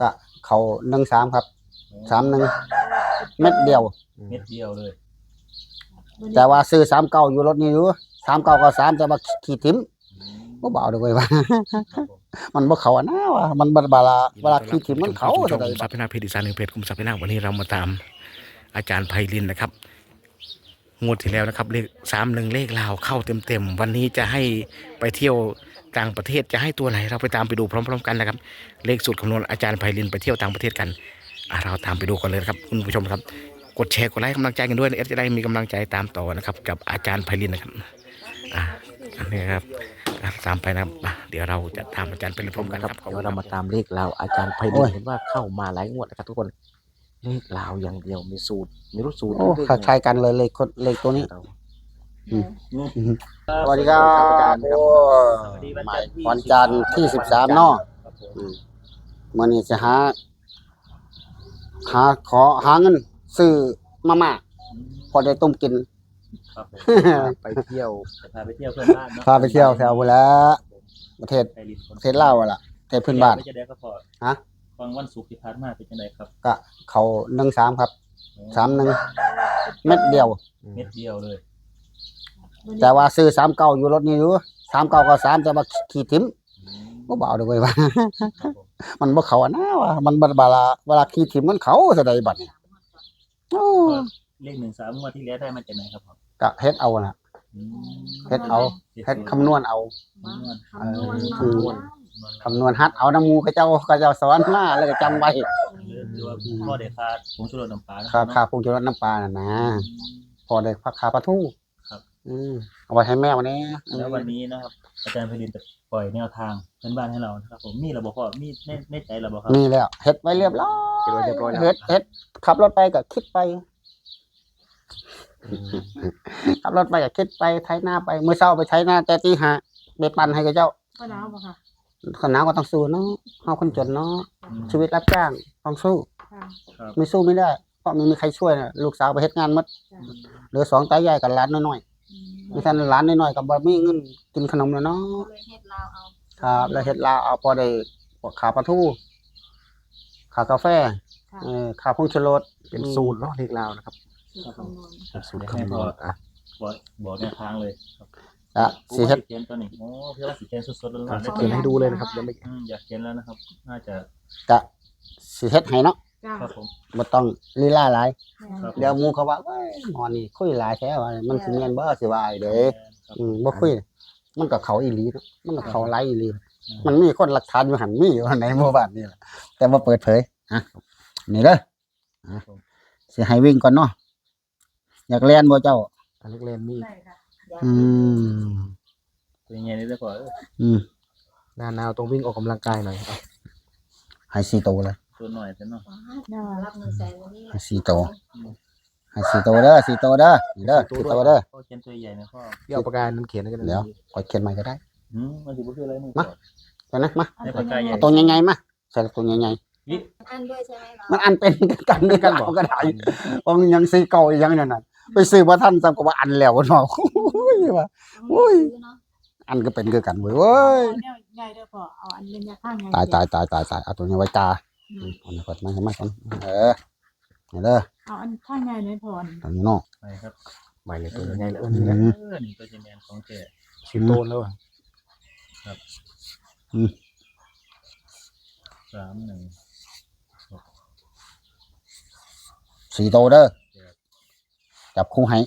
ก็เขาหนึ่งสามครับสามหนึ่งเม็ดเดียว เม็ดเดียวเลย แต่ว่าซื้อสามเก้าอยู่รถนี้อยู่สามเก้าก็สามแต่ว่าขีดทิ้มก็เบาด้วยเวยว่าครับผมมันบ่เขาอะนะว่ามันบาลาเวลาขีดทิ้มมันเขาช่จะองได้คุมทรัพย์พินาศเพจอีสานหนึ่งเพจคุมทรัพย์พินาศวันนี้เรามาตาม อาจารย์ไพลินนะครับงวดที่แล้วนะครับเลขสามหนึ่งเลขลาวเข้าเต็มๆวันนี้จะให้ไปเที่ยว ต่างประเทศจะให้ตัวไหน เราไปตามไปดูพร้อม ๆ กันนะครับ เลขสูตรคำนวณอาจารย์ไพลินไปเที่ยวต่างประเทศกันอะเราตามไปดูกันเลยนะครับคุณผู้ชมครับ กดแชร์กดไลค์กำลังใจกันด้วยนะเอฟจะได้มีกำลังใจตามต่อนะครับ กับอาจารย์ไพลินนะครับอะอันนี้ครับอะตามไปนะครับอะเดี๋ยวเราจะตามอาจารย์ไปพร้อมกันคครัรับบเดี๋ยวเรามาตามเลขลาวอาจารย์ไพโอ้ลินยเห็นว่าเข้ามาหลายงวดนะครับทุกคนเลขลาวอย่างเดียวมีสูตรมีรูปสูตรโอ้ด้วยคล้ายๆกันเลยเลขคนเลขตัวนี้เรา สวัสดีครับอาจารย์ครับโอ้หมายวันจันทร์ที่สิบสามเนาะครับผมอืมมื่อนี้จะหา หาขอหาเงินซื้อมาม่าพอได้ต้มกินครับผมไปเที่ยวจะพาไปเที่ยวเพื่อนบ้านเนาะพาไปเที่ยวแถวบุแลวประเทศไทยลินคนประเทศลาวอะล่ะประเทศเพื่อนบ้านไปจะได้ก็พอฮะฟังวันศุกร์ที่ผ่านมาเป็นยังไงครับ ก็เขาหนึ่งสามครับสามหนึ่งเม็ดเดียว เม็ดเดียวเลย แต่ว่าซื้อสามเก้าอยู่รถนี้อยู่สามเก้าก็สามแต่ว่าขีดทิ้มก็เบาด้วยเวยว่าครับผมมันบ่เขาอะนะว่ามันบาลาเวลาขีดทิ้มมันเขาจะได้บัดนี้โอ้เลขหนึ่งสามงวดที่แล้วได้มาจากไหนครับผมก็เฮ็ดเอาน่ะอืมเฮ็ดเอาเฮ็ดคำนวณเอาคำนวณเออคือคำนวณฮัดเอาน้ำมูเขาเจ้าเขาเจ้าสอนมาแล้วก็จำไว้หรือว่าพ่อเด็กคาดผงชูรสน้ำปลานะค่าเนาะค่าพงจุรสน้ำปลาน่ะนะพอได้พักค่าปลาทูครับ อืมเอาไว้ให้แม่วันนี้แล้ววันนี้นะครับ อาจารย์พลินจะปล่อยแนวทางเพื่อนบ้านให้เรานะครับผมมีระบบพ่อมีในในใจระบบครับมีแล้วเฮ็ดไว้เรียบร้อยเก็บไว้เรียบร้อยแล้วเฮ็ดเฮ็ดขับรถไปก็คิดไปอืมขับรถไปก็คิดไปไถหน้าไปเมื่อเช้าไปไถหน้าแต่ตีห้าไปปั่นให้กับเจ้าก็หนาวป่ะค่ะคนหนาวก็ต้องสู้เนาะเฮาคนจนเนาะอืมชีวิตรับจ้างต้องสู้ค่ะครับไม่สู้ไม่ได้ เพราะไม่มีใครช่วยนะลูกสาวไปเฮ็ดงานหมดจ้ะเหลือสองตายายกับหลานน้อยอืมๆ มีท่านหลานน้อยๆก็บ่มีเงินกินขนมแล้วเนาะเลยเฮ็ดลาวเอาครับแล้วเฮ็ดลาวเอาพอได้พวกขาปลาทูขากาแฟค่ะเออขาพงชูรสเป็นสูตรเนาะเลขลาวนะครับสูตรคำนวณเป็นสูตรเดี๋ยวให้คำนพ่วอณอะบอกบอกแนวทางเลยครับอะสิเฮ็ด เขียนตัวนี้โอ้เพื่อว่าสิเขียนสดๆร้อนๆเขียนให้ดูเลยนะครับยังไม่อืมอยากเขียนแล้วนะครับ น่าจะ กะสิเฮ็ดให้เนาะ จ้าครับผม บ่ต้องลีลาหลายครับ เดี๋ยวหมู่เขาว่าเว้ยหมอนี่คุยหลายแท้ว่ามันสิแม่นบ่สิว่าอีเด้ครับอืมบ่คุย มันก็เขาอีหลีเนาะมันก็เขาหลายอีหลี มันมีคนหลักฐานอยู่หันมีอยู่ในหมู่บ้านนี่แหละแต่บ่เปิดเผยอะนี่เด้ออะสิให้วิ่งก่อนเนาะอยากเรียนบ่เจ้าอันเลขเล่นมีได้ค่ะอืมตัวยังไงนี่ได้ก่อนเอออืมหน้าหนาวต้องวิ่งออกกำลังกายหน่อยเอาให้สี่โตวเลย ตัวหน่อยแต่เนาะน่ารับเงินแสนวันนี้ให้สี่โตวให้สี่โตวเด้อสี่โตวเด้อนี่เด้อสี่โตวเด้อพ่อเขียนตัวใหญ่นะพ่อพี่เอาปากกาน้ำเขียนให้กันนะเดี๋ยวขอเขียนใหม่ก็ได้อืมมันสิบ่คืออะไรมึงมาเดี๋ยวนะมาในปากกาใหญ่เอาตัวใหญ่ๆมาใส่ตัวใหญ่นี่อันด้วยใช่ไหมๆมันอันเป็นกันด้วยกันบอกก็ได้องค์ยังสีเก่าอีกอยังนั่นน่ะไปซื้อบ่ทันซ้ำก็ว่าอันแล้วเนาะโอ้ยว่าโอ้ยเนาะอันก็เป็นคือกันเว้ยเว้ยเอาเนี่ยใหญ่เด้อพ่อเอาอันเล่นยาข้างไงตายตายตายตายตายเอาตัวนี้ไว้กา อืมเอานี้ก่อนมามาก่อนเออนี่เด้อเอาอันข้างไงในพ่อนี่ตัวนี้เนาะไปครับใหม่เลยตัวยังไงเลยเอออืนี่แหละมเออนี่ตัวจะแมนของแท้สิบโตนแล้วอะสามหนึ่งสี่โตวเด้อจับคู่ให้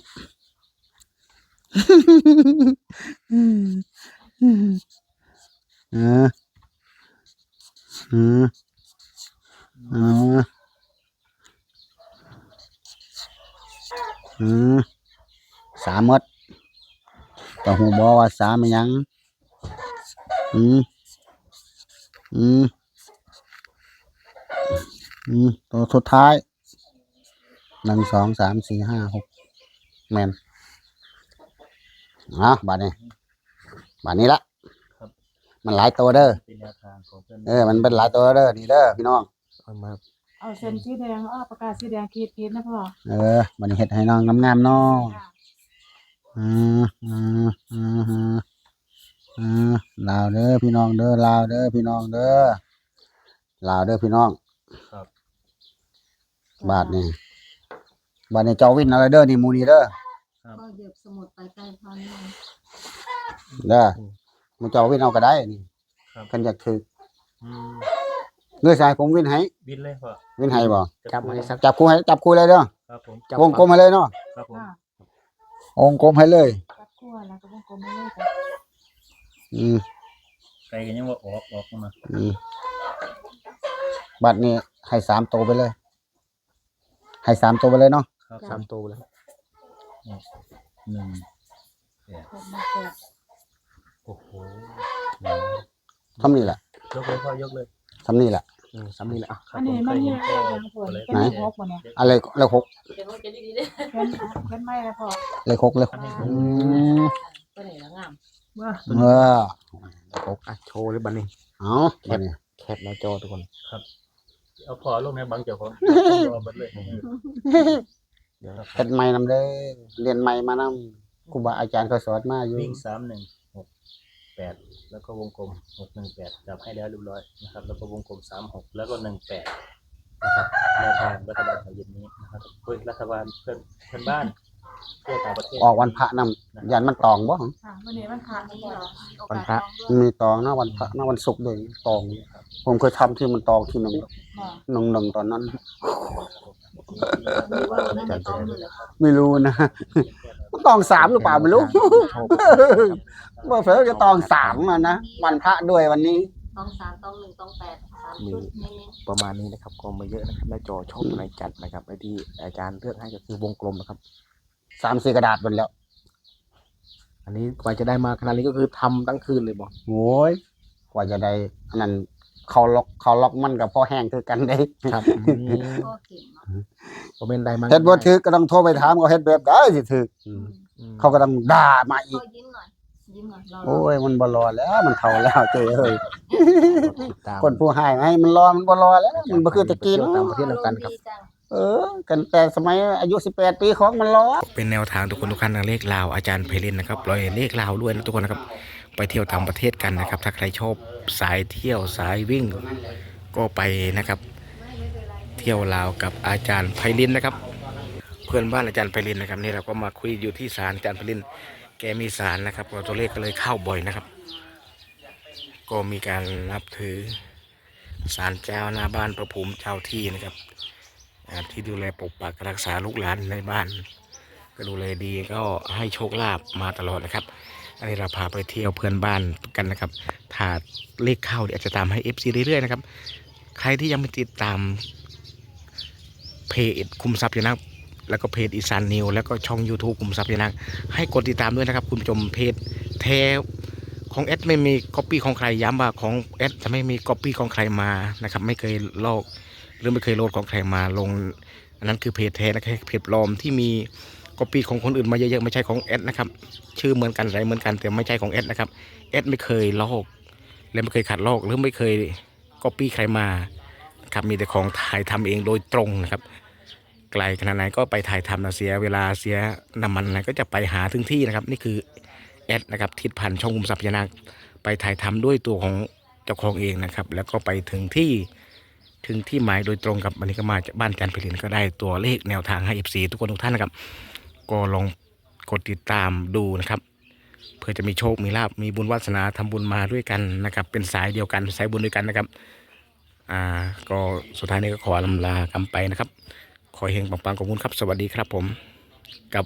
เออเออเออเออสามมดแต่หูบอว่าสามยัง อืมอืมอืมตัวสุดท้ายหนึ่งสองสามสี่ห้าหกแมนอะบาทนี้บาทนี้ละมันหลายตัวเด้อ เป็นแนวทางของเพื่อน เออ มันเป็นหลายตัวเด้อ นี่เด้อพี่น้อง เอามา เอาเส้นสีแดงเอาปากกาสีแดงขีดขีดนะพ่อเออมันเฮ็ดให้น้องงามๆเน้องจ้ะอืมอืมอืมอืมอืมลาวเด้อพี่น้องเด้อลาวเด้อพี่น้องเด้อลาวเด้อพี่น้อง ครับ บาทนี่บาทนี่เจ้าวินอะไรเด้อนี่หมูนี่เด้อก็เหยียบสมุดไปใกล้พอนี่เด้อหมูเจ้าวินเอาก็ได้นี่ครับ กันอยากถืออืม เลือสายผมวินให้บินเลยพ่อวินให้บ่จับมาให้สักจับคู่ให้จับคู่เลยเด้อครับผมจับวงกลมให้เลยเนาะครับผมค่ะวงกลมให้เลยจับขั้วแล้วก็วงกลมไม่เลยจ้ะอืมไกลกันยังว่าออกออกมาอืมบัตรนี้ให้สามตัวไปเลย ให้สามตัวไปเลยเนาะครับสามตัวแล้วหนึ่งหกมาแปดโอ้โหทำนี่แหละยกเลยพ่อยกเลย ทำนี่แหละอืมสามนี่แหละอะครับอันนี้ผมมันเคยนี่เห็นเลพ่อขยังผลเลยเป็นไหนเลขหกบ่เนี่ยอะไรเลขหกเดี๋ยวมันจะดีๆเลยเป็นเป็นไม่ละพอเลขหกเลขหกอืมตัวไหนละงามว่าเอออะโชว์เลยบัดนี้ เอาบัดนี้แคปหน้าจอทุกคน เอาพอลงในบังเจ้าของรอบัดเลยเดี๋ยวเฮ็ดใหม่นำเด้อเรียนใหม่มานำครูบาอาจารย์เขาสอนมาอยู่วิ่งสามหนึ่งหกแปด แล้วก็วงกลมหกหนึ่งแปดจับให้แล้วเรียบร้อยนะครับ แล้วก็วงกลมสามหกแล้วก็หนึ่งแปดนะครับแนวทางรัฐบาลของเย็นนี้นะครับเพื่อรัฐบาลเพื่อนเพื่อนบ้านเพื่อต่างประเทศ ออกวันพระนำยันมันตองบ่ค่ะวันนี้มันขาดนี่เหรอโอกาสลองด้วยมีตองนะวันพระนะวันศุกร์ด้วยตอง ผมเคยทำที่มันตองที่หนึ่งบ่หนึ่งหนึ่งตอนนั้น มีว่านั่นไม่ต้องเลยเหรอไม่รู้นะมั นตองสามหรือเปล่าไม่รู้โชคว่าเฟลจะตองสามอะนะวันพระด้วยวันนี้ ต้องสามต้องหนึ่งต้องแปดสามชุดเน้นประมาณนี้นะครับก็ไม่เยอะนะครับหน้าจอชอบในจัดนะครับไอ้ที่อาจารย์เลือกให้ก็คือวงกลมนะครับ สามสี่กระดาษหมดแล้ว อันนี้กว่าจะได้มาขนาดนี้ก็คือทำทั้งคืนเลยบอกโอ้ยกว่าจะได้อันนั้น เขาล็อกเขาล็อกมันกับพ่อแห้งคือกันได้ครับๆก็เก่งเนาะก็เป็นได้มาเฮ็ดบ่ถึกก็ต้องโทรไปถามเขาเฮ็ดแบบได้สิถึกอืมเขาก็ต้องด่ามาอีก็กยิ้มหน่อยยิ้มหน่อยรอโอ้ยมันบ่รอแล้ว มันเฒ่าแล้วเจ้เอ้ยติดตามคนผู้ให้ให้มันรอมันบ่รอแล้วมันบ่คือแตะกี้เที่ยวเนาะต่างประเทศแล้วกันครับดีจังเออ กันแต่สมัยอายุ 18 ปีของมันรอเป็นแนวทางทุกคนทุกท่านนะเลขลาวอาจารย์ไพลินนะครับปล่อยเลขลาวด้วยนะทุกคนนะครับ ไปเที่ยวต่างประเทศกันนะครับ ถ้าใครชอบ สายเที่ยวสายวิ่งก็ไปนะครับ เที่ยวลาวกับอาจารย์ไพลินนะครับ เพื่อนบ้านอาจารย์ไพลินนะครับนี่เราก็มาคุยอยู่ที่ศาลอาจารย์ไพลิน แกมีศาลนะครับก็ตัวเลขก็เลยเข้าบ่อยนะครับ ก็มีการนับถือศาลเจ้าหน้าบ้านประภูมิเจ้าที่นะครับที่ดูแลปกปักรักษาลูกหลานในบ้าน ก็ดูแลดีก็ให้โชคลาภมาตลอดนะครับ อันนี้เราพาไปเที่ยวเพื่อนบ้านกันนะครับ ถ้าเลขเข้าเดี๋ยวจะตามให้ FC เรื่อยๆนะครับ ใครที่ยังไม่ติดตามเพจคุมทรัพย์ยานักแล้วก็เพจอีสานนิวแล้วก็ช่อง YouTube คุมทรัพย์ยานักให้กดติดตามด้วยนะครับ คุณผู้ชมเพจแท้ของแอดไม่มีก๊อปปี้ของใครย้ำว่าของแอดจะไม่มีก๊อปปี้ของใครมานะครับ ไม่เคยลอกหรือไม่เคยโหลดของใครมาลง อันนั้นคือเพจแท้นะครับเพจปลอมที่มี ก๊อปปี้ของคนอื่นมาเยอะๆไม่ใช่ของแอดนะครับชื่อเหมือนกันอะไรเหมือนกันแต่ไม่ใช่ของแอดนะครับแอดไม่เคยลอกและไม่เคยขัดลอกหรือไม่เคยก๊อปปี้ใครมาครับมีแต่ของถ่ายทำเองโดยตรงนะครับ ไกลขนาดไหนก็ไปถ่ายทำนะเสียเวลาเสียน้ำมันอะไรก็จะไปหาถึงที่นะครับ นี่คือแอดนะครับทิศพันธ์ช่องคุมทรัพยานาไปถ่ายทำด้วยตัวของเจ้าของเองนะครับ แล้วก็ไปถึงที่ถึงที่หมายโดยตรงกับวันนี้ก็มาจากบ้านจันทร์ผลินก็ได้ตัวเลขแนวทางให้ FC ทุกคนทุกท่านนะครับ ก็ลองกดติดตามดูนะครับ เพื่อจะมีโชค มีลาบมีบุญวาสนาทำบุญมาด้วยกันนะครับ เป็นสายเดียวกันสายบุญด้วยกันนะครับ อ่า ก็สุดท้ายนี้ก็ขอลำลากำไปนะครับ ขอเฮงปังๆขอบคุณครับ สวัสดีครับผม กับ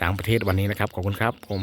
ต่างประเทศวันนี้นะครับ ขอบคุณครับผม